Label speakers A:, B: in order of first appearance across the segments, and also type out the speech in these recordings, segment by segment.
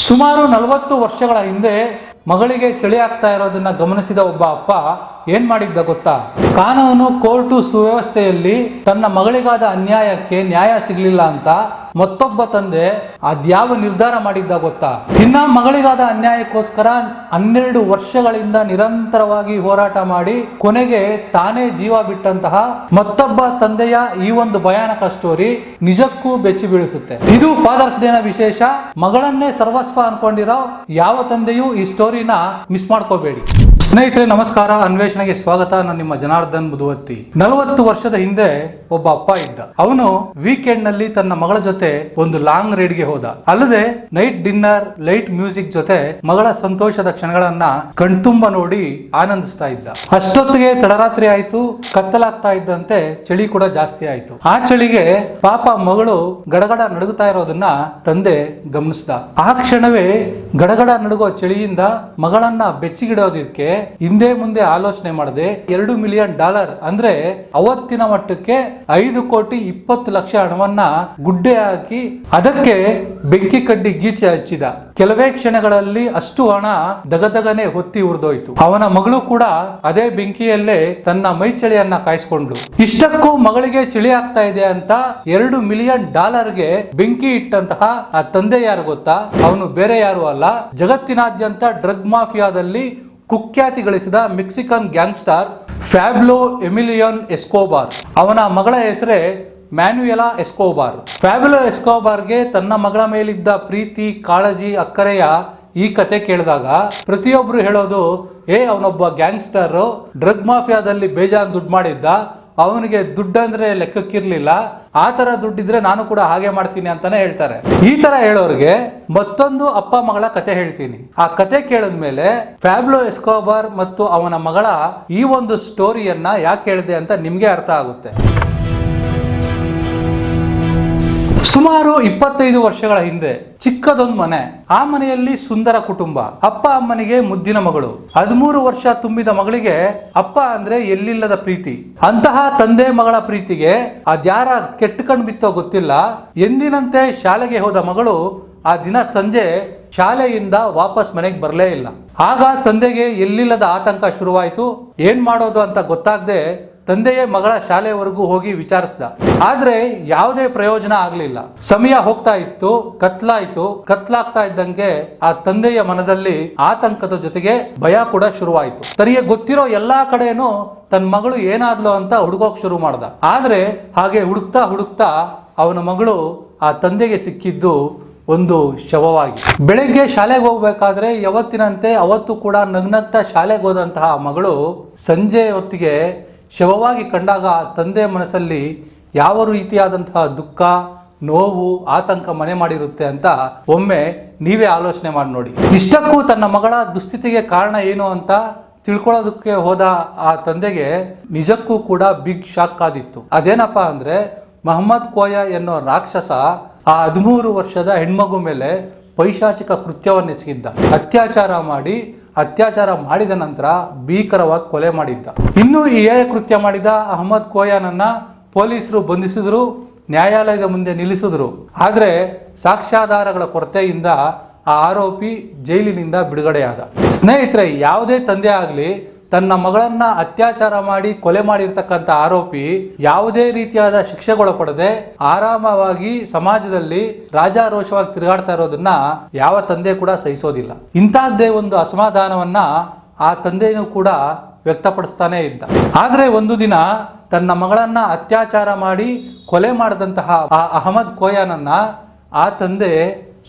A: ಸುಮಾರು ನಲವತ್ತು ವರ್ಷಗಳ ಹಿಂದೆ ಮಗಳಿಗೆ ಚಳಿ ಆಗ್ತಾ ಇರೋದನ್ನ ಗಮನಿಸಿದ ಒಬ್ಬ ಅಪ್ಪ ಏನ್ ಮಾಡಿದ್ದ ಗೊತ್ತಾ? ಕಾನೂನು ಕೋರ್ಟು ಸುವ್ಯವಸ್ಥೆಯಲ್ಲಿ ತನ್ನ ಮಗಳಿಗಾದ ಅನ್ಯಾಯಕ್ಕೆ ನ್ಯಾಯ ಸಿಗ್ಲಿಲ್ಲ ಅಂತ ಮತ್ತೊಬ್ಬ ತಂದೆ ಅದ್ಯಾವ ನಿರ್ಧಾರ ಮಾಡಿದ್ದ ಗೊತ್ತಾ? ಇನ್ನ ಮಗಳಿಗಾದ ಅನ್ಯಾಯಕ್ಕೋಸ್ಕರ ಹನ್ನೆರಡು ವರ್ಷಗಳಿಂದ ನಿರಂತರವಾಗಿ ಹೋರಾಟ ಮಾಡಿ ಕೊನೆಗೆ ತಾನೇ ಜೀವ ಬಿಟ್ಟಂತಹ ಮತ್ತೊಬ್ಬ ತಂದೆಯ ಈ ಒಂದು ಭಯಾನಕ ಸ್ಟೋರಿ ನಿಜಕ್ಕೂ ಬೆಚ್ಚಿ ಬೀಳಿಸುತ್ತೆ. ಇದು ಫಾದರ್ಸ್ ಡೇನ ವಿಶೇಷ. ಮಗಳನ್ನೇ ಸರ್ವಸ್ವ ಅನ್ಕೊಂಡಿರೋ ಯಾವ ತಂದೆಯೂ ಈ ಸ್ಟೋರಿನ ಮಿಸ್ ಮಾಡ್ಕೋಬೇಡಿ. ಸ್ನೇಹಿತರೆ, ನಮಸ್ಕಾರ. ಅನ್ವೇಷಣೆಗೆ ಸ್ವಾಗತ. ನಾನು ನಿಮ್ಮ ಜನಾರ್ದನ್ ಬುದುವತ್ತಿ ನಲವತ್ತು ವರ್ಷದ ಹಿಂದೆ ಒಬ್ಬ ಅಪ್ಪ ಇದ್ದ. ಅವನು ವೀಕೆಂಡ್ನಲ್ಲಿ ತನ್ನ ಮಗಳ ಜೊತೆ ಒಂದು ಲಾಂಗ್ ರೈಡ್ಗೆ ಹೋದ. ಅಲ್ಲದೆ ನೈಟ್ ಡಿನ್ನರ್, ಲೈಟ್ ಮ್ಯೂಸಿಕ್ ಜೊತೆ ಮಗಳ ಸಂತೋಷದ ಕ್ಷಣಗಳನ್ನ ಕಣ್ತುಂಬ ನೋಡಿ ಆನಂದಿಸ್ತಾ ಇದ್ದ. ಅಷ್ಟೊತ್ತಿಗೆ ತಡರಾತ್ರಿ ಆಯ್ತು. ಕತ್ತಲಾಗ್ತಾ ಇದ್ದಂತೆ ಚಳಿ ಕೂಡ ಜಾಸ್ತಿ ಆಯ್ತು. ಆ ಚಳಿಗೆ ಪಾಪ ಮಗಳು ಗಡಗಡ ನಡುಗುತ್ತಾ ಇರೋದನ್ನ ತಂದೆ ಗಮನಿಸ್ದ. ಆ ಕ್ಷಣವೇ ಗಡಗಡ ನಡುಗುವ ಚಳಿಯಿಂದ ಮಗಳನ್ನ ಬೆಚ್ಚಿಗಿಡೋದಕ್ಕೆ ಹಿಂದೆ ಮುಂದೆ ಆಲೋಚನೆ ಮಾಡದೆ ಎರಡು ಮಿಲಿಯನ್ ಡಾಲರ್ ಅಂದ್ರೆ ಅವತ್ತಿನ ಮಟ್ಟಕ್ಕೆ ಐದು ಕೋಟಿ ಇಪ್ಪತ್ತು ಲಕ್ಷ ಹಣವನ್ನ ಗುಡ್ಡೆ ಹಾಕಿ ಅದಕ್ಕೆ ಬೆಂಕಿ ಕಡ್ಡಿ ಗೀಚೆ ಹಚ್ಚಿದ. ಕೆಲವೇ ಕ್ಷಣಗಳಲ್ಲಿ ಅಷ್ಟು ಹಣ ದಗದಗನೆ ಹೊತ್ತಿ ಉರಿದೋಯ್ತು. ಅವನ ಮಗಳು ಕೂಡ ಅದೇ ಬೆಂಕಿಯಲ್ಲೇ ತನ್ನ ಮೈ ಚಳಿಯನ್ನ ಕಾಯಿಸ್ಕೊಂಡ್ಲು ಇಷ್ಟಕ್ಕೂ ಮಗಳಿಗೆ ಚಳಿ ಆಗ್ತಾ ಇದೆ ಅಂತ ಎರಡು ಮಿಲಿಯನ್ ಡಾಲರ್ಗೆ ಬೆಂಕಿ ಇಟ್ಟಂತಹ ಆ ತಂದೆ ಯಾರು ಗೊತ್ತಾ? ಅವನು ಬೇರೆ ಯಾರು ಅಲ್ಲ. ಜಗತ್ತಿನಾದ್ಯಂತ ಡ್ರಗ್ ಮಾಫಿಯಾದಲ್ಲಿ ಕುಖ್ಯಾತಿ ಗಳಿಸಿದ ಮೆಕ್ಸಿಕನ್ ಗ್ಯಾಂಗ್ಸ್ಟಾರ್ ಫ್ಯಾಬ್ಲೋ ಎಮಿಲಿಯನ್ ಎಸ್ಕೋಬಾರ್. ಅವನ ಮಗಳ ಹೆಸರೇ ಮ್ಯಾನ್ಯುಯಲಾ ಎಸ್ಕೋಬಾರ್. ಫ್ಯಾಬ್ಲೋ ಎಸ್ಕೋಬಾರ್ಗೆ ತನ್ನ ಮಗಳ ಮೇಲಿದ್ದ ಪ್ರೀತಿ, ಕಾಳಜಿ, ಅಕ್ಕರೆಯ ಈ ಕತೆ ಕೇಳಿದಾಗ ಪ್ರತಿಯೊಬ್ಬರು ಹೇಳೋದು, ಏ, ಅವನೊಬ್ಬ ಗ್ಯಾಂಗ್ಸ್ಟರ್, ಡ್ರಗ್ ಮಾಫಿಯಾದಲ್ಲಿ ಬೇಜಾನ್ ದುಡ್ಡು ಮಾಡಿದ್ದ ಅವನಿಗೆ ದುಡ್ಡಂದ್ರೆ ಲೆಕ್ಕಕ್ಕಿರ್ಲಿಲ್ಲ. ಆ ತರ ದುಡ್ಡಿದ್ರೆ ನಾನು ಕೂಡ ಹಾಗೆ ಮಾಡ್ತೀನಿ ಅಂತಾನೆ ಹೇಳ್ತಾರೆ. ಈ ತರ ಹೇಳೋರಿಗೆ ಮತ್ತೊಂದು ಅಪ್ಪ ಮಗಳ ಕತೆ ಹೇಳ್ತೀನಿ. ಆ ಕತೆ ಕೇಳಿದ್ಮೇಲೆ ಫ್ಯಾಬ್ಲೋ ಎಸ್ಕೋಬಾರ್ ಮತ್ತು ಅವನ ಮಗಳ ಈ ಒಂದು ಸ್ಟೋರಿಯನ್ನ ಯಾಕೆ ಹೇಳಿದೆ ಅಂತ ನಿಮ್ಗೆ ಅರ್ಥ ಆಗುತ್ತೆ. ಸುಮಾರು ಇಪ್ಪತ್ತೈದು ವರ್ಷಗಳ ಹಿಂದೆ ಚಿಕ್ಕದೊಂದು ಮನೆ. ಆ ಮನೆಯಲ್ಲಿ ಸುಂದರ ಕುಟುಂಬ. ಅಪ್ಪ ಅಮ್ಮನಿಗೆ ಮುದ್ದಿನ ಮಗಳು. ಹದಿಮೂರು ವರ್ಷ ತುಂಬಿದ ಮಗಳಿಗೆ ಅಪ್ಪ ಅಂದ್ರೆ ಎಲ್ಲಿಲ್ಲದ ಪ್ರೀತಿ. ಅಂತಹ ತಂದೆ ಮಗಳ ಪ್ರೀತಿಗೆ ಅದ್ಯಾರ ಕೆಟ್ಟಕೊಂಡು ಬಿತ್ತೋ ಗೊತ್ತಿಲ್ಲ. ಎಂದಿನಂತೆ ಶಾಲೆಗೆ ಹೋದ ಮಗಳು ಆ ದಿನ ಸಂಜೆ ಶಾಲೆಯಿಂದ ವಾಪಸ್ ಮನೆಗೆ ಬರಲೇ ಇಲ್ಲ. ಆಗ ತಂದೆಗೆ ಎಲ್ಲಿಲ್ಲದ ಆತಂಕ ಶುರುವಾಯಿತು. ಏನ್ ಮಾಡೋದು ಅಂತ ಗೊತ್ತಾಗದೆ ತಂದೆಯೇ ಮಗಳ ಶಾಲೆವರೆಗೂ ಹೋಗಿ ವಿಚಾರಿಸ್ದ. ಆದ್ರೆ ಯಾವುದೇ ಪ್ರಯೋಜನ ಆಗ್ಲಿಲ್ಲ. ಸಮಯ ಹೋಗ್ತಾ ಇತ್ತು, ಕತ್ಲಾಯ್ತು, ಕತ್ಲಾಗ್ತಾ ಇದ್ದಂಗೆ ಆ ತಂದೆಯ ಮನದಲ್ಲಿ ಆತಂಕದ ಜೊತೆಗೆ ಭಯ ಕೂಡ ಶುರುವಾಯಿತು. ತನಗೆ ಗೊತ್ತಿರೋ ಎಲ್ಲಾ ಕಡೆನೂ ತನ್ನ ಮಗಳು ಏನಾದ್ಲು ಅಂತ ಹುಡುಕೋಕ್ ಶುರು ಮಾಡ್ದ. ಆದ್ರೆ ಹಾಗೆ ಹುಡುಕ್ತಾ ಹುಡುಕ್ತಾ ಅವನ ಮಗಳು ಆ ತಂದೆಗೆ ಸಿಕ್ಕಿದ್ದು ಒಂದು ಶವವಾಗಿ. ಬೆಳಗ್ಗೆ ಶಾಲೆಗೆ ಹೋಗ್ಬೇಕಾದ್ರೆ ಯಾವತ್ತಿನಂತೆ ಅವತ್ತು ಕೂಡ ನಗ್ನಗ್ತಾ ಶಾಲೆಗೆ ಹೋದಂತಹ ಮಗಳು ಸಂಜೆ ಹೊತ್ತಿಗೆ ಶವವಾಗಿ ಕಂಡಾಗ ಆ ತಂದೆ ಮನಸ್ಸಲ್ಲಿ ಯಾವ ರೀತಿಯಾದಂತಹ ದುಃಖ, ನೋವು, ಆತಂಕ ಮನೆ ಮಾಡಿರುತ್ತೆ ಅಂತ ಒಮ್ಮೆ ನೀವೇ ಆಲೋಚನೆ ಮಾಡಿ ನೋಡಿ. ಇಷ್ಟಕ್ಕೂ ತನ್ನ ಮಗಳ ದುಸ್ಥಿತಿಗೆ ಕಾರಣ ಏನು ಅಂತ ತಿಳ್ಕೊಳ್ಳೋದಕ್ಕೆ ಹೋದ ಆ ತಂದೆಗೆ ನಿಜಕ್ಕೂ ಕೂಡ ಬಿಗ್ ಶಾಕ್ ಆದಿತ್ತು. ಅದೇನಪ್ಪ ಅಂದ್ರೆ ಮಹಮ್ಮದ್ ಕೋಯ ಎನ್ನೋ ರಾಕ್ಷಸ ಆ ಹದಿಮೂರು ವರ್ಷದ ಹೆಣ್ಮಗು ಮೇಲೆ ಪೈಶಾಚಿಕ ಕೃತ್ಯವನ್ನು ಎಸಗಿದ್ದ. ಅತ್ಯಾಚಾರ ಮಾಡಿ ಅತ್ಯಾಚಾರ ಮಾಡಿದ ನಂತರ ಭೀಕರವಾಗಿ ಕೊಲೆ ಮಾಡಿದ್ದ. ಇನ್ನು ಈ ಕೃತ್ಯ ಮಾಡಿದ ಅಹಮದ್ ಕೋಯಾನನ್ನ ಪೊಲೀಸರು ಬಂಧಿಸಿದ್ರು, ನ್ಯಾಯಾಲಯದ ಮುಂದೆ ನಿಲ್ಲಿಸಿದ್ರು. ಆದರೆ ಸಾಕ್ಷ್ಯಾಧಾರಗಳ ಕೊರತೆಯಿಂದ ಆ ಆರೋಪಿ ಜೈಲಿನಿಂದ ಬಿಡುಗಡೆಯಾದ. ಸ್ನೇಹಿತರೆ, ಯಾವುದೇ ತಂದೆ ಆಗಲಿ ತನ್ನ ಮಗಳನ್ನ ಅತ್ಯಾಚಾರ ಮಾಡಿ ಕೊಲೆ ಮಾಡಿರ್ತಕ್ಕಂಥ ಆರೋಪಿ ಯಾವುದೇ ರೀತಿಯಾದ ಶಿಕ್ಷೆಗೊಳಪಡದೆ ಆರಾಮವಾಗಿ ಸಮಾಜದಲ್ಲಿ ರಾಜಾರೋಷವಾಗಿ ತಿರುಗಾಡ್ತಾ ಇರೋದನ್ನ ಯಾವ ತಂದೆ ಕೂಡ ಸಹಿಸೋದಿಲ್ಲ. ಇಂತಹದ್ದೇ ಒಂದು ಅಸಮಾಧಾನವನ್ನ ಆ ತಂದೆಯೂ ಕೂಡ ವ್ಯಕ್ತಪಡಿಸ್ತಾನೆ ಇದ್ದ. ಆದ್ರೆ ಒಂದು ದಿನ ತನ್ನ ಮಗಳನ್ನ ಅತ್ಯಾಚಾರ ಮಾಡಿ ಕೊಲೆ ಮಾಡಿದಂತಹ ಆ ಅಹಮದ್ ಕೋಯಾನನ್ನ ಆ ತಂದೆ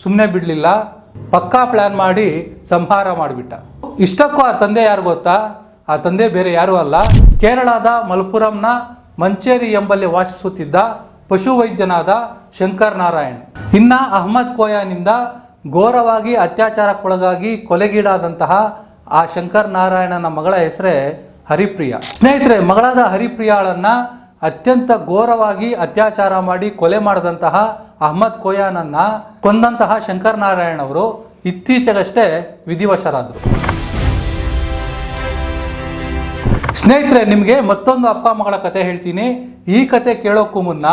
A: ಸುಮ್ಮನೆ ಬಿಡಲಿಲ್ಲ, ಪಕ್ಕಾ ಪ್ಲಾನ್ ಮಾಡಿ ಸಂಹಾರ ಮಾಡಿಬಿಟ್ಟ. ಇಷ್ಟಕ್ಕೂ ಆ ತಂದೆ ಯಾರು ಗೊತ್ತಾ? ಆ ತಂದೆ ಬೇರೆ ಯಾರೂ ಅಲ್ಲ. ಕೇರಳದ ಮಲ್ಪುರಂನ ಮಂಚೇರಿ ಎಂಬಲ್ಲಿ ವಾಸಿಸುತ್ತಿದ್ದ ಪಶುವೈದ್ಯನಾದ ಶಂಕರ್ ನಾರಾಯಣ್. ಇನ್ನ ಅಹಮದ್ ಕೋಯಾನಿಂದ ಘೋರವಾಗಿ ಅತ್ಯಾಚಾರಕ್ಕೊಳಗಾಗಿ ಕೊಲೆಗೀಡಾದಂತಹ ಆ ಶಂಕರ್ ನಾರಾಯಣನ ಮಗಳ ಹೆಸರೇ ಹರಿಪ್ರಿಯ. ಸ್ನೇಹಿತರೆ, ಮಗಳಾದ ಹರಿಪ್ರಿಯಾಳನ್ನ ಅತ್ಯಂತ ಘೋರವಾಗಿ ಅತ್ಯಾಚಾರ ಮಾಡಿ ಕೊಲೆ ಮಾಡಿದಂತಹ ಅಹಮದ್ ಕೋಯಾನನ್ನ ಕೊಂದಂತಹ ಶಂಕರ್ ನಾರಾಯಣ್ ಅವರು ಇತ್ತೀಚೆಗಷ್ಟೇ ವಿಧಿವಶರಾದರು. ಸ್ನೇಹಿತರೆ, ನಿಮಗೆ ಮತ್ತೊಂದು ಅಪ್ಪ ಮಗಳ ಕತೆ ಹೇಳ್ತೀನಿ. ಈ ಕತೆ ಕೇಳೋಕ್ಕೂ ಮುನ್ನ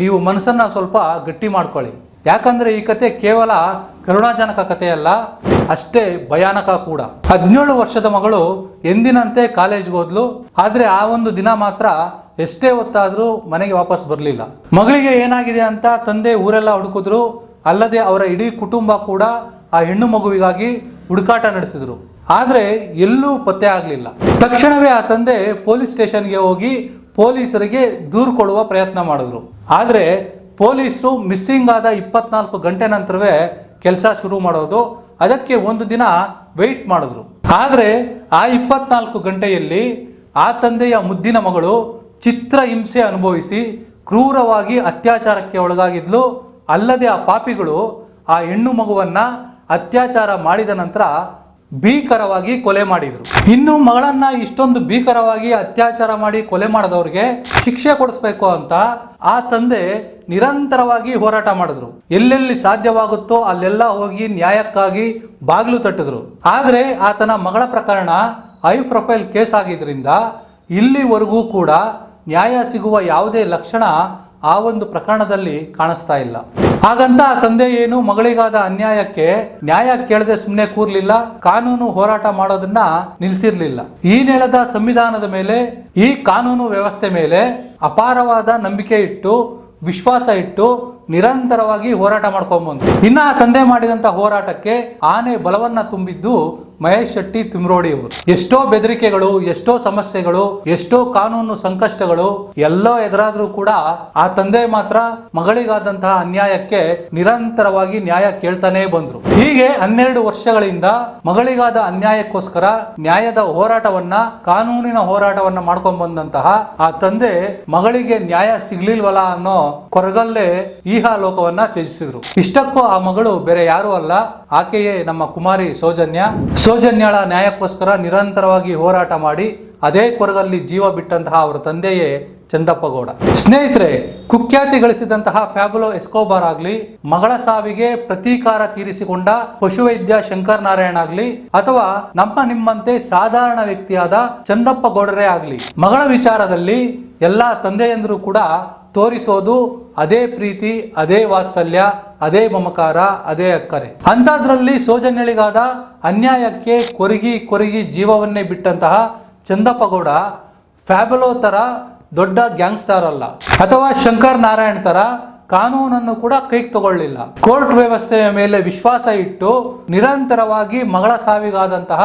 A: ನೀವು ಮನಸ್ಸನ್ನ ಸ್ವಲ್ಪ ಗಟ್ಟಿ ಮಾಡ್ಕೊಳ್ಳಿ. ಯಾಕಂದ್ರೆ ಈ ಕತೆ ಕೇವಲ ಕರುಣಾಜನಕ ಕಥೆಯಲ್ಲ ಅಷ್ಟೇ ಭಯಾನಕ ಕೂಡ. ಹದಿನೇಳು ವರ್ಷದ ಮಗಳು ಎಂದಿನಂತೆ ಕಾಲೇಜ್ಗೆ ಹೋದ್ಲು. ಆದರೆ ಆ ಒಂದು ದಿನ ಮಾತ್ರ ಎಷ್ಟೇ ಹೊತ್ತಾದರೂ ಮನೆಗೆ ವಾಪಸ್ ಬರಲಿಲ್ಲ. ಮಗಳಿಗೆ ಏನಾಗಿದೆ ಅಂತ ತಂದೆ ಊರೆಲ್ಲ ಹುಡುಕಿದ್ರು. ಅಲ್ಲದೆ ಅವರ ಇಡೀ ಕುಟುಂಬ ಕೂಡ ಆ ಹೆಣ್ಣು ಮಗುವಿಗಾಗಿ ಹುಡುಕಾಟ ನಡೆಸಿದ್ರು. ಆದ್ರೆ ಎಲ್ಲೂ ಪತ್ತೆ ಆಗಲಿಲ್ಲ. ತಕ್ಷಣವೇ ಆ ತಂದೆ ಪೊಲೀಸ್ ಸ್ಟೇಷನ್ಗೆ ಹೋಗಿ ಪೊಲೀಸರಿಗೆ ದೂರು ಕೊಡುವ ಪ್ರಯತ್ನ ಮಾಡಿದ್ರು. ಆದರೆ ಪೊಲೀಸರು ಮಿಸ್ಸಿಂಗ್ ಆದ ಇಪ್ಪತ್ನಾಲ್ಕು ಗಂಟೆ ನಂತರವೇ ಕೆಲಸ ಶುರು ಮಾಡೋದು, ಅದಕ್ಕೆ ಒಂದು ದಿನ ವೆಯ್ಟ್ ಮಾಡಿದ್ರು. ಆದರೆ ಆ ಇಪ್ಪತ್ನಾಲ್ಕು ಗಂಟೆಯಲ್ಲಿ ಆ ತಂದೆಯ ಮುದ್ದಿನ ಮಗಳು ಚಿತ್ರ ಹಿಂಸೆ ಅನುಭವಿಸಿ ಕ್ರೂರವಾಗಿ ಅತ್ಯಾಚಾರಕ್ಕೆ ಒಳಗಾಗಿದ್ಲು. ಅಲ್ಲದೆ ಆ ಪಾಪಿಗಳು ಆ ಹೆಣ್ಣು ಮಗುವನ್ನು ಅತ್ಯಾಚಾರ ಮಾಡಿದ ನಂತರ ಭೀಕರವಾಗಿ ಕೊಲೆ ಮಾಡಿದ್ರು. ಇನ್ನು ಮಗಳನ್ನ ಇಷ್ಟೊಂದು ಭೀಕರವಾಗಿ ಅತ್ಯಾಚಾರ ಮಾಡಿ ಕೊಲೆ ಮಾಡಿದವ್ರಿಗೆ ಶಿಕ್ಷೆ ಕೊಡಿಸ್ಬೇಕು ಅಂತ ಆ ತಂದೆ ನಿರಂತರವಾಗಿ ಹೋರಾಟ ಮಾಡಿದ್ರು. ಎಲ್ಲೆಲ್ಲಿ ಸಾಧ್ಯವಾಗುತ್ತೋ ಅಲ್ಲೆಲ್ಲ ಹೋಗಿ ನ್ಯಾಯಕ್ಕಾಗಿ ಬಾಗಿಲು ತಟ್ಟಿದ್ರು. ಆದ್ರೆ ಆತನ ಮಗಳ ಪ್ರಕರಣ ಹೈ ಪ್ರೊಫೈಲ್ ಕೇಸ್ ಆಗಿದ್ರಿಂದ ಇಲ್ಲಿವರೆಗೂ ಕೂಡ ನ್ಯಾಯ ಸಿಗುವ ಯಾವುದೇ ಲಕ್ಷಣ ಆ ಒಂದು ಪ್ರಕರಣದಲ್ಲಿ ಕಾಣಿಸ್ತಾ ಇಲ್ಲ. ಹಾಗಂತ ತಂದೆ ಏನು ಮಗಳಿಗಾದ ಅನ್ಯಾಯಕ್ಕೆ ನ್ಯಾಯ ಕೇಳದೆ ಸುಮ್ಮನೆ ಕೂರ್ಲಿಲ್ಲ, ಕಾನೂನು ಹೋರಾಟ ಮಾಡೋದನ್ನ ನಿಲ್ಲಿಸಿರ್ಲಿಲ್ಲ ಈ ನೆಲದ ಸಂವಿಧಾನದ ಮೇಲೆ, ಈ ಕಾನೂನು ವ್ಯವಸ್ಥೆ ಮೇಲೆ ಅಪಾರವಾದ ನಂಬಿಕೆ ಇಟ್ಟು, ವಿಶ್ವಾಸ ಇಟ್ಟು ನಿರಂತರವಾಗಿ ಹೋರಾಟ ಮಾಡ್ಕೊಂಬಂದ್ರು ಇನ್ನ ಆ ತಂದೆ ಮಾಡಿದಂತ ಹೋರಾಟಕ್ಕೆ ಆನೆ ಬಲವನ್ನ ತುಂಬಿದ್ದು ಮಹೇಶ್ ಶೆಟ್ಟಿ ತಿಮ್ರೋಡಿ ಅವರು ಎಷ್ಟೋ ಬೆದರಿಕೆಗಳು, ಎಷ್ಟೋ ಸಮಸ್ಯೆಗಳು, ಎಷ್ಟೋ ಕಾನೂನು ಸಂಕಷ್ಟಗಳು, ಎಲ್ಲೋ ಎದುರಾದ್ರೂ ಕೂಡ ಆ ತಂದೆ ಮಾತ್ರ ಮಗಳಿಗಾದಂತಹ ಅನ್ಯಾಯಕ್ಕೆ ನಿರಂತರವಾಗಿ ನ್ಯಾಯ ಕೇಳ್ತಾನೆ ಬಂದ್ರು. ಹೀಗೆ ಹನ್ನೆರಡು ವರ್ಷಗಳಿಂದ ಮಗಳಿಗಾದ ಅನ್ಯಾಯಕ್ಕೋಸ್ಕರ ನ್ಯಾಯದ ಹೋರಾಟವನ್ನ, ಕಾನೂನಿನ ಹೋರಾಟವನ್ನ ಮಾಡ್ಕೊಂಡ್ ಬಂದಂತಹ ಆ ತಂದೆ ಮಗಳಿಗೆ ನ್ಯಾಯ ಸಿಗ್ಲಿಲ್ವಲ್ಲ ಅನ್ನೋ ಕೊರಗಲ್ಲೇ ಈಹ ಲೋಕವನ್ನ ತ್ಯಜಿಸಿದ್ರು. ಇಷ್ಟಕ್ಕೂ ಆ ಮಗಳು ಬೇರೆ ಯಾರು ಅಲ್ಲ. ಆಕೆಯೇ ನಮ್ಮ ಕುಮಾರಿ ಸೌಜನ್ಯ. ಸೌಜನ್ಯಳ ನ್ಯಾಯಕ್ಕೋಸ್ಕರ ನಿರಂತರವಾಗಿ ಹೋರಾಟ ಮಾಡಿ ಅದೇ ಕೊರದಲ್ಲಿ ಜೀವ ಬಿಟ್ಟಂತಹ ಅವರ ತಂದೆಯೇ ಚಂದಪ್ಪಗೌಡ. ಸ್ನೇಹಿತರೆ, ಕುಖ್ಯಾತಿ ಗಳಿಸಿದಂತಹ ಫ್ಯಾಬುಲೋ ಎಸ್ಕೋಬಾರ್ ಆಗ್ಲಿ, ಮಗಳ ಸಾವಿಗೆ ಪ್ರತೀಕಾರ ತೀರಿಸಿಕೊಂಡ ಪಶುವೈದ್ಯ ಶಂಕರ್ ನಾರಾಯಣ ಆಗ್ಲಿ, ಅಥವಾ ನಮ್ಮ ನಿಮ್ಮಂತೆ ಸಾಧಾರಣ ವ್ಯಕ್ತಿಯಾದ ಚಂದಪ್ಪ ಗೌಡರೇ ಆಗ್ಲಿ, ಮಗಳ ವಿಚಾರದಲ್ಲಿ ಎಲ್ಲಾ ತಂದೆಯಂದರು ಕೂಡ ತೋರಿಸೋದು ಅದೇ ಪ್ರೀತಿ, ಅದೇ ವಾತ್ಸಲ್ಯ, ಅದೇ ಮಮಕಾರ, ಅದೇ ಅಕ್ಕರೆ. ಅಂಥದ್ರಲ್ಲಿ ಸೌಜನ್ಯಳಿಗಾದ ಅನ್ಯಾಯಕ್ಕೆ ಕೊರಗಿ ಕೊರಗಿ ಜೀವವನ್ನೇ ಬಿಟ್ಟಂತಹ ಚಂದಪ್ಪಗೌಡ ಫ್ಯಾಬಲೋ ತರ ದೊಡ್ಡ ಗ್ಯಾಂಗ್ಸ್ಟಾರ್ ಅಲ್ಲ. ಅಥವಾ ಶಂಕರ್ ನಾರಾಯಣ್ ತರ ಕಾನೂನನ್ನು ಕೂಡ ಕೈಗೆ ತಗೊಳ್ಳಿಲ್ಲ. ಕೋರ್ಟ್ ವ್ಯವಸ್ಥೆಯ ಮೇಲೆ ವಿಶ್ವಾಸ ಇಟ್ಟು ನಿರಂತರವಾಗಿ ಮಗಳ ಸಾವಿಗಾದಂತಹ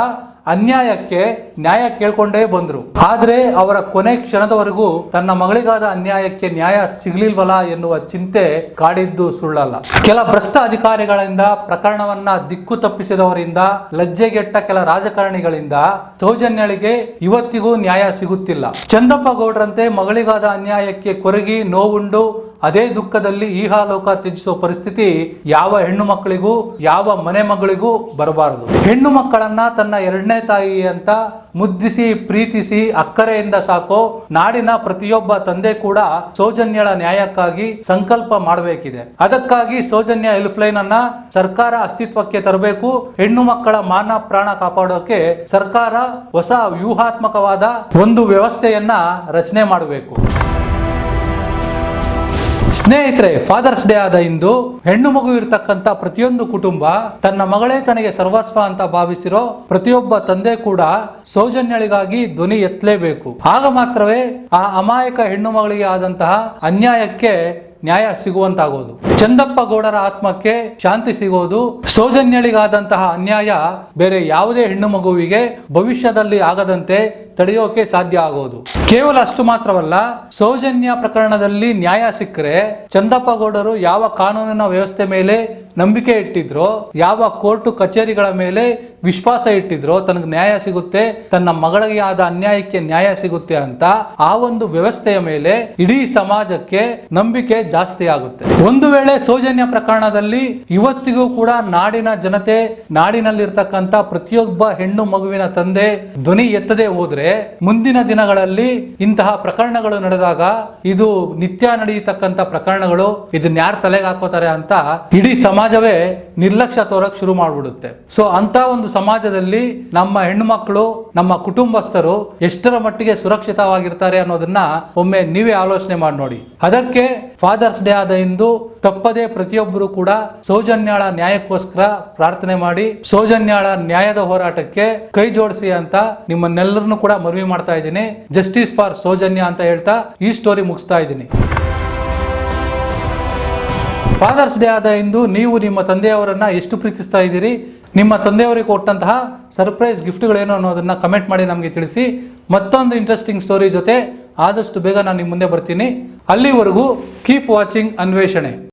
A: ಅನ್ಯಾಯಕ್ಕೆ ನ್ಯಾಯ ಕೇಳ್ಕೊಂಡೇ ಬಂದರು. ಆದ್ರೆ ಅವರ ಕೊನೆ ಕ್ಷಣದವರೆಗೂ ತನ್ನ ಮಗಳಿಗಾದ ಅನ್ಯಾಯಕ್ಕೆ ನ್ಯಾಯ ಸಿಗ್ಲಿಲ್ವಲ್ಲ ಎನ್ನುವ ಚಿಂತೆ ಕಾಡಿದ್ದು ಸುಳ್ಳಲ್ಲ. ಕೆಲ ಭ್ರಷ್ಟ ಅಧಿಕಾರಿಗಳಿಂದ, ಪ್ರಕರಣವನ್ನ ದಿಕ್ಕು ತಪ್ಪಿಸಿದವರಿಂದ, ಲಜ್ಜೆಗೆಟ್ಟ ಕೆಲ ರಾಜಕಾರಣಿಗಳಿಂದ ಸೌಜನ್ಯಳಿಗೆ ಇವತ್ತಿಗೂ ನ್ಯಾಯ ಸಿಗುತ್ತಿಲ್ಲ. ಚಂದಪ್ಪ ಗೌಡ್ರಂತೆ ಮಗಳಿಗಾದ ಅನ್ಯಾಯಕ್ಕೆ ಕೊರಗಿ ನೋವುಂಡು ಅದೇ ದುಃಖದಲ್ಲಿ ಈಹಾಲೋಕ ತ್ಯಜಿಸುವ ಪರಿಸ್ಥಿತಿ ಯಾವ ಹೆಣ್ಣು ಮಕ್ಕಳಿಗೂ, ಯಾವ ಮನೆ ಮಗಳಿಗೂ ಬರಬಾರದು. ಹೆಣ್ಣು ಮಕ್ಕಳನ್ನ ತನ್ನ ಎರಡನೇ ತಾಯಿ ಅಂತ ಮುದ್ದಿಸಿ, ಪ್ರೀತಿಸಿ, ಅಕ್ಕರೆಯಿಂದ ಸಾಕೋ ನಾಡಿನ ಪ್ರತಿಯೊಬ್ಬ ತಂದೆ ಕೂಡ ಸೌಜನ್ಯಳ ನ್ಯಾಯಕ್ಕಾಗಿ ಸಂಕಲ್ಪ ಮಾಡಬೇಕಿದೆ. ಅದಕ್ಕಾಗಿ ಸೌಜನ್ಯ ಹೆಲ್ಪ್ಲೈನ್ ಅನ್ನ ಸರ್ಕಾರ ಅಸ್ತಿತ್ವಕ್ಕೆ ತರಬೇಕು, ಹೆಣ್ಣು ಮಕ್ಕಳ ಮಾನ ಪ್ರಾಣ ಕಾಪಾಡೋಕೆ ಸರ್ಕಾರ ಹೊಸ ವ್ಯೂಹಾತ್ಮಕವಾದ ಒಂದು ವ್ಯವಸ್ಥೆಯನ್ನ ರಚನೆ ಮಾಡಬೇಕು. ಸ್ನೇಹಿತರೆ ಫಾದರ್ಸ್ ಡೇ ಆದ ಇಂದು ಹೆಣ್ಣು ಮಗು ಇರತಕ್ಕಂತ ಪ್ರತಿಯೊಂದು ಕುಟುಂಬ ತನ್ನ ಮಗಳೇ ತನಗೆ ಸರ್ವಸ್ವ ಅಂತ ಭಾವಿಸಿರೋ ಪ್ರತಿಯೊಬ್ಬ ತಂದೆ ಕೂಡ ಸೌಜನ್ಯಳಿಗಾಗಿ ಧ್ವನಿ ಎತ್ತಲೇಬೇಕು. ಆಗ ಮಾತ್ರವೇ ಆ ಅಮಾಯಕ ಹೆಣ್ಣು ಮಗಳಿಗೆ ಆದಂತಹ ಅನ್ಯಾಯಕ್ಕೆ ನ್ಯಾಯ ಸಿಗುವಂತಾಗೋದು. ಚಂದಪ್ಪ ಗೌಡರ ಆತ್ಮಕ್ಕೆ ಶಾಂತಿ ಸಿಗೋದು, ಸೌಜನ್ಯಳಿಗಾದಂತಹ ಅನ್ಯಾಯ ಬೇರೆ ಯಾವುದೇ ಹೆಣ್ಣು ಮಗುವಿಗೆ ಭವಿಷ್ಯದಲ್ಲಿ ಆಗದಂತೆ ತಡೆಯೋಕೆ ಸಾಧ್ಯ ಆಗೋದು. ಕೇವಲ ಅಷ್ಟು ಮಾತ್ರವಲ್ಲ, ಸೌಜನ್ಯ ಪ್ರಕರಣದಲ್ಲಿ ನ್ಯಾಯ ಸಿಕ್ಕರೆ ಚಂದಪ್ಪ ಗೌಡರು ಯಾವ ಕಾನೂನಿನ ವ್ಯವಸ್ಥೆ ಮೇಲೆ ನಂಬಿಕೆ ಇಟ್ಟಿದ್ರೋ, ಯಾವ ಕೋರ್ಟು ಕಚೇರಿಗಳ ಮೇಲೆ ವಿಶ್ವಾಸ ಇಟ್ಟಿದ್ರೋ ತನಗೆ ನ್ಯಾಯ ಸಿಗುತ್ತೆ, ತನ್ನ ಮಗಳಿಗೆ ಆದ ಅನ್ಯಾಯಕ್ಕೆ ನ್ಯಾಯ ಸಿಗುತ್ತೆ ಅಂತ ಆ ಒಂದು ವ್ಯವಸ್ಥೆಯ ಮೇಲೆ ಇಡೀ ಸಮಾಜಕ್ಕೆ ನಂಬಿಕೆ ಜಾಸ್ತಿ ಆಗುತ್ತೆ. ಒಂದು ವೇಳೆ ಸೌಜನ್ಯ ಪ್ರಕರಣದಲ್ಲಿ ಇವತ್ತಿಗೂ ಕೂಡ ನಾಡಿನ ಜನತೆ, ನಾಡಿನಲ್ಲಿರ್ತಕ್ಕಂಥ ಪ್ರತಿಯೊಬ್ಬ ಹೆಣ್ಣು ಮಗುವಿನ ತಂದೆ ಧ್ವನಿ ಎತ್ತದೇ ಹೋದ್ರೆ ಮುಂದಿನ ದಿನಗಳಲ್ಲಿ ಇಂತಹ ಪ್ರಕರಣಗಳು ನಡೆದಾಗ ಇದು ನಿತ್ಯ ನಡೆಯತಕ್ಕಂಥ ಪ್ರಕರಣಗಳು, ಇದನ್ನ ಯಾರು ತಲೆಗೆ ಹಾಕೋತಾರೆ ಅಂತ ಇಡೀ ಸಮಾಜವೇ ನಿರ್ಲಕ್ಷ್ಯ ತೋರಕ್ ಶುರು ಮಾಡ್ಬಿಡುತ್ತೆ. ಸೊ ಅಂತ ಒಂದು ಸಮಾಜದಲ್ಲಿ ನಮ್ಮ ಹೆಣ್ಣು ನಮ್ಮ ಕುಟುಂಬಸ್ಥರು ಎಷ್ಟರ ಮಟ್ಟಿಗೆ ಸುರಕ್ಷಿತವಾಗಿರ್ತಾರೆ ಅನ್ನೋದನ್ನ ಒಮ್ಮೆ ನೀವೇ ಆಲೋಚನೆ ಮಾಡಿ ನೋಡಿ. ಅದಕ್ಕೆ ಫಾದರ್ಸ್ ಡೇ ಆದ ಇಂದು ತಪ್ಪದೇ ಪ್ರತಿಯೊಬ್ಬರು ಕೂಡ ಸೌಜನ್ಯಾಳ ನ್ಯಾಯಕ್ಕೋಸ್ಕರ ಪ್ರಾರ್ಥನೆ ಮಾಡಿ ಸೌಜನ್ಯಾಳ ನ್ಯಾಯದ ಹೋರಾಟಕ್ಕೆ ಕೈ ಜೋಡಿಸಿ ಅಂತ ನಿಮ್ಮನ್ನೆಲ್ಲರನ್ನು ಕೂಡ ಮನವಿ ಮಾಡ್ತಾ ಇದ್ದೀನಿ. ಜಸ್ಟಿಸ್ ಫಾರ್ ಸೌಜನ್ಯ ಅಂತ ಹೇಳ್ತಾ ಈ ಸ್ಟೋರಿ ಮುಗಿಸ್ತಾ ಇದ್ದೀನಿ. ಫಾದರ್ಸ್ ಡೇ ಆದ ಇಂದು ನೀವು ನಿಮ್ಮ ತಂದೆಯವರನ್ನ ಎಷ್ಟು ಪ್ರೀತಿಸ್ತಾ ಇದ್ದೀರಿ? ನಿಮ್ಮ ತಂದೆಯವರಿಗೆ ಕೊಟ್ಟಂತಹ ಸರ್ಪ್ರೈಸ್ ಗಿಫ್ಟ್ಗಳೇನು ಅನ್ನೋದನ್ನ ಕಮೆಂಟ್ ಮಾಡಿ ನಮಗೆ ತಿಳಿಸಿ. ಮತ್ತೊಂದು ಇಂಟ್ರೆಸ್ಟಿಂಗ್ ಸ್ಟೋರಿ ಜೊತೆ ಆದಷ್ಟು ಬೇಗ ನಾನು ನಿಮ್ಮ ಮುಂದೆ ಬರ್ತೀನಿ. ಅಲ್ಲಿವರೆಗೂ ಕೀಪ್ ವಾಚಿಂಗ್ ಅನ್ವೇಷಣೆ.